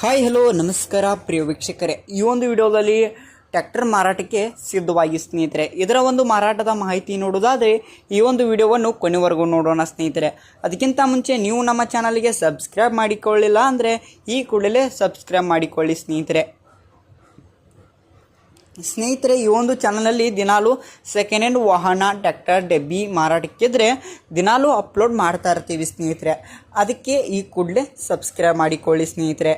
Hi, hello, ನಮಸ್ಕಾರ ಪ್ರಿಯ ವೀಕ್ಷಕರೇ. ಈ ಒಂದು ವಿಡಿಯೋದಲ್ಲಿ ಟ್ಯಾಕ್ಟರ್ ಮಾರಾಟಕ್ಕೆ ಸಿದ್ಧವಾಗಿ ಸ್ನೇಹಿತರೆ, ಇದರ ಒಂದು ಮಾರಾಟದ ಮಾಹಿತಿ ನೋಡೋದಾದರೆ ಈ ಒಂದು ವಿಡಿಯೋವನ್ನು ಕೊನೆವರೆಗೂ ನೋಡೋಣ ಸ್ನೇಹಿತರೆ. ಅದಕ್ಕಿಂತ ಮುಂಚೆ ನೀವು ನಮ್ಮ ಚಾನಲ್ಗೆ ಸಬ್ಸ್ಕ್ರೈಬ್ ಮಾಡಿಕೊಳ್ಳಿಲ್ಲ ಅಂದರೆ ಈ ಕೂಡಲೇ ಸಬ್ಸ್ಕ್ರೈಬ್ ಮಾಡಿಕೊಳ್ಳಿ ಸ್ನೇಹಿತರೆ. ಸ್ನೇಹಿತರೆ, ಈ ಒಂದು ಚಾನಲಲ್ಲಿ ದಿನಾಲು ಸೆಕೆಂಡ್ ಹ್ಯಾಂಡ್ ವಾಹನ, ಟ್ಯಾಕ್ಟರ್, ಡೆಬ್ಬಿ ಮಾರಾಟಕ್ಕಿದ್ರೆ ದಿನಾಲು ಅಪ್ಲೋಡ್ ಮಾಡ್ತಾ ಇರ್ತೀವಿ ಸ್ನೇಹಿತರೆ. ಅದಕ್ಕೆ ಈ ಕೂಡಲೇ ಸಬ್ಸ್ಕ್ರೈಬ್ ಮಾಡಿಕೊಳ್ಳಿ ಸ್ನೇಹಿತರೆ.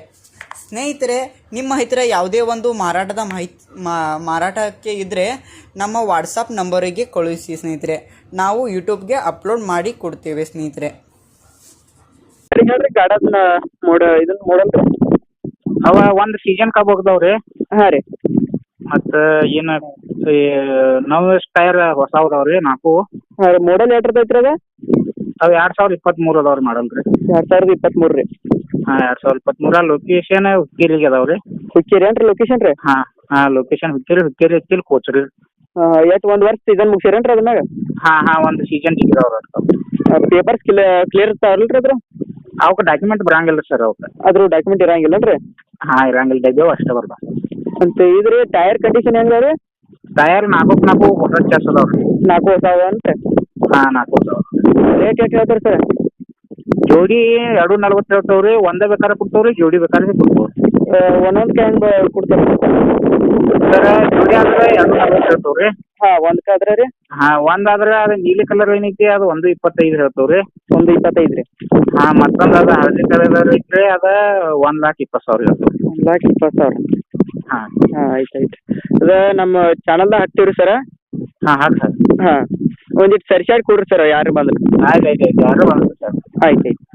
ಸ್ನೇಹಿತರೆ ನಿಮ್ಮ ಹತ್ತಿರ ಯಾವುದೇ ಒಂದು ಮಾರಾಟದ ಮಾಹಿತಿ ಮಾರಾಟಕ್ಕೆ ಇದ್ದರೆ ನಮ್ಮ ವಾಟ್ಸಪ್ ನಂಬರಿಗೆ ಕಳುಹಿಸಿ ಸ್ನೇಹಿತರೆ. ನಾವು ಯೂಟ್ಯೂಬ್ಗೆ ಅಪ್ಲೋಡ್ ಮಾಡಿ ಕೊಡ್ತೇವೆ ಸ್ನೇಹಿತರೆ. ಮೋಡ ಇದನ್ನ ಮೋಡಲ್ರಿ ಅವ ಒಂದು ಸೀಸನ್ ಕಬ್ ಹೋಗ್ತಾವ್ರಿ ಹಾಂ ರೀ. ಮತ್ತು ಏನು ನವ್ ಟೈರ್ ಹೊಸ ಅದಾವ್ರಿ ನಾಲ್ಕು. ಹಾಂ ರೀ ಮೋಡಲ್ ಐತ್ರಿ ಅದ? ಅವು ಎರಡು ಸಾವಿರದ ಇಪ್ಪತ್ತ್ಮೂರು ಅದಾವ್ರಿ ಮಾಡಲ್ ರೀ ಎರಡು ಸಾವಿರದ ಇಪ್ಪತ್ತ್ಮೂರು ರೀ. ಹಾಂ ಎರಡು ಸಾವಿರದ ಇಪ್ಪತ್ತ್ಮೂರ ಲೊಕೇಶನ್ ಹುಕ್ಕೇರಿಗೆ ಅದಾವ್ರಿ ಹುಕ್ಕೇರಿ ಏನ್ರಿ ಲೊಕೇಶನ್ ರೀ? ಹಾ ಹಾಂ ಲೊಕೇಶನ್ ಹುಕ್ಕೇರಿ ಹುಕ್ಕೇರಿ ಹಚ್ಚಿಲ್ ಕೋಚರಿ ಎಷ್ಟು ಒಂದು ವರ್ಷ ಸೀಸನ್ ಮುಗಿಸಿರೇನ್ರಿ ಅದ್ರಾಗ ಹಾ ಹಾ ಒಂದು ಸೀಸನ್ ಜಿಗಿದವ್ರಿ ಪೇಪರ್ಸ್ ಕ್ಲಿಯ ಕ್ಲಿಯರ್ ಇರ್ತಾವಲ್ರಿ ಅದ್ರ? ಅವಕ್ಕೆ ಡಾಕ್ಯುಮೆಂಟ್ ಬರಂಗಿಲ್ಲ ಸರ್ ಅವಕ್ಕೆ ಅದ್ರ ಡಾಕ್ಯುಮೆಂಟ್ ಇರಂಗಿಲ್ಲನ್ರಿ? ಹಾ ಇರಂಗಿಲ್ಲ ಡಬ್ಬೆ ಅಷ್ಟೇ ಬರ್ದ. ಅಂತ ಇದ್ರಿ ಟೈರ್ ಕಂಡೀಷನ್ ಹೆಂಗ ರೀ ಟೈರ್ ನಾಲ್ಕು ನಾಲ್ಕು ಹೊಸ ಚಾಸ್ ಅದಾವ್ರಿ ನಾಲ್ಕು ಹೊಸ ಅಂತ ಹಾಂ ನಾಲ್ಕು ಹೊಸ ರೇಟ್ ಎಷ್ಟು ಹೇಳ್ತಾರೆ ಸರ್ ಜೋಡಿ ಎರಡು ನಲ್ವತ್ತು ಹೇಳ್ತಾವ್ರಿ ಒಂದೇ ಬೇಕಾದ್ರೆ ಕೊಡ್ತಾವ್ರಿ ಜೋಡಿ ಬೇಕಾದ್ರೆ ಕೊಡ್ತಾವ್ರಿ ಒಂದೊಂದಕ್ಕೆ ಹೆಂಗೆ ಕೊಡ್ತಾರೆ? ಸರ್ ಜೋಡಿ ಆದ್ರೆ ಎರಡು ನಲ್ವತ್ತು ಹೇಳ್ತಾವ್ರಿ ಹಾಂ ಒಂದಕ್ಕೆ ಆದ್ರೆ ರೀ? ಹಾ ಒಂದಾದ್ರೆ ಅದು ನೀಲಿ ಕಲರ್ ಏನೈತಿ ಅದು ಒಂದು ಇಪ್ಪತ್ತೈದು ಹೇಳ್ತಾವ್ರಿ. ಒಂದು ಇಪ್ಪತ್ತೈದು ರೀ. ಹಾ ಮತ್ತೊಂದು ಅದು ಹಳದಿ ಕಲರ್ ಐತ್ರಿ ಅದ ಒಂದ್ ಲಾಕ್ ಇಪ್ಪತ್ತು ಸಾವಿರ ಹೇಳ್ತಾವ್ರಿ. ಒಂದು ಲಾಕ್ ಇಪ್ಪತ್ತು ಸಾವಿರ. ಹಾ. ಹಾಂ ಆಯ್ತು ಆಯ್ತು. ಅದು ನಮ್ಮ ಚಾನಲ್ದಾಗ ಹಾಕ್ತೀವಿ ರೀ ಸರ? ಹಾ ಹಾಕ್ ಸರ್ ಹಾಂ. ಒಂದಿಟ್ಟು ಸರಿಸಾಡಿ ಕೊಡ್ರಿ ಸರ್ ಯಾರು ಬಂದ್ರೆ. ಆಯ್ತು ಆಯ್ತು ಆಯ್ತು. ಯಾರು ಬಂದ್ರಿ ಸರ್? ಆಯ್ತು ಆಯ್ತು